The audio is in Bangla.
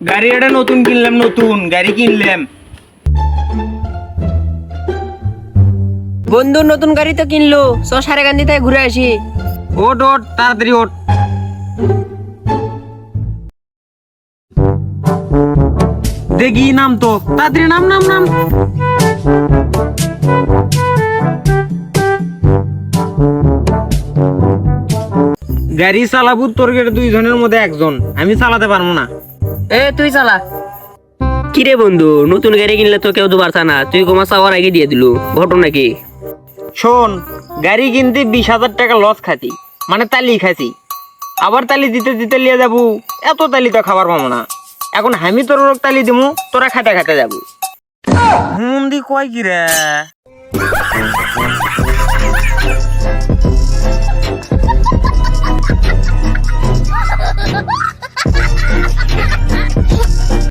গাড়ি এটা নতুন কিনলাম নতুন গাড়ি কিনলাম। বন্ধু নতুন গাড়ি তো কিনলো। চ সারে গান্ধি থেকে ঘুরে আসি। ওট ওট তাড়াতাড়ি ওট দেখি নাম তো। তাড়াতাড়ি নাম নাম নাম। গাড়ি চালাবো তোর গেটে দুইজনের মধ্যে একজন। আমি চালাতে পারব না। এ তুই চালা। কিরে বন্ধু নতুন গাড়ি কিনলে তো কেউ তো পারছা না। তুই কমা চাওয়ার আগে দিয়ে দিলু। ঘটনা কি? শোন গাড়ি কিনতে বিশ হাজার টাকা লস খাতি মানে তালি খাসি আবার তালি দিতে দিতে লিয়ে যাব। এত তালি তো খাবার পাবো না। এখন আমি তোর তালি দিমু তোরা খাতে খাতে যাব। মন্দি কয় কি রে?